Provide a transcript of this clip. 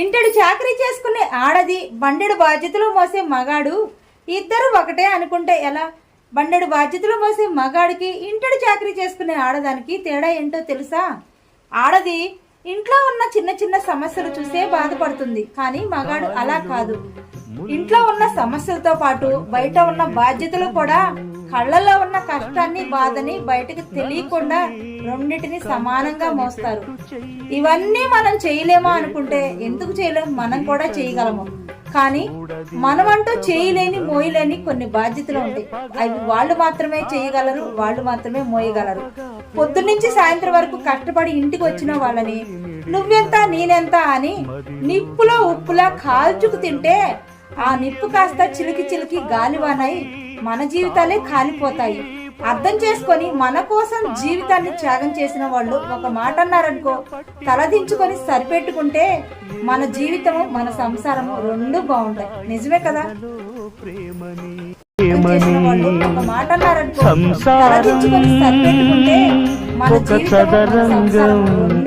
ఇంటడు చాకరీ చేసుకునే ఆడది బండెడు బాధ్యతలు మోసే మగాడు. ఇద్దరు ఒకటే అనుకుంటే ఎలా? బండెడు బాధ్యతలు మోసే మగాడికి ఇంటడు చాకరీ చేసుకునే ఆడదానికి తేడా ఏంటో తెలుసా? ఆడది ఇంట్లో ఉన్న చిన్న చిన్న సమస్యలు చూసే బాధపడుతుంది కానీ మగాడు అలా కాదు. ఇంట్లో ఉన్న సమస్యలతో పాటు బయట ఉన్న బాధ్యతలు కూడా కళ్ళల్లో ఉన్న కష్టాన్ని బాధని బయటకు తెలియకుండా రెండింటిని సమానంగా మోస్తారు. ఇవన్నీ మనం చేయలేమా అనుకుంటే ఎందుకు చేయలేము మనం కూడా చేయగలము. కానీ మనమంటూ చేయలేని మోయలేని కొన్ని బాధ్యతలు ఉంటాయి. అవి వాళ్ళు మాత్రమే చేయగలరు వాళ్ళు మాత్రమే మోయగలరు. పొద్దున్నుంచి సాయంత్రం వరకు కష్టపడి ఇంటికి వచ్చిన వాళ్ళని నువ్వెంత నేనెంత అని నిప్పులో ఉప్పులా కాల్చుకు తింటే ఆ నిప్పు కాస్త చిలికి చిలికి గాలివానై మన జీవితాలే కాలిపోతాయి. అర్థం చేసుకొని మన కోసం జీవితాన్ని త్యాగం చేసిన వాళ్ళు ఒక మాట అన్నారనుకో తలదించుకొని సరిపెట్టుకుంటే మన జీవితము మన సంసారము రెండు బాగుంటాయి. నిజమే కదా? చేసిన వాళ్ళు ఒక మాట అన్నారనుకో తలదించుకొని సరిపెట్టుకుంటే మన జీవితము మన సంసారము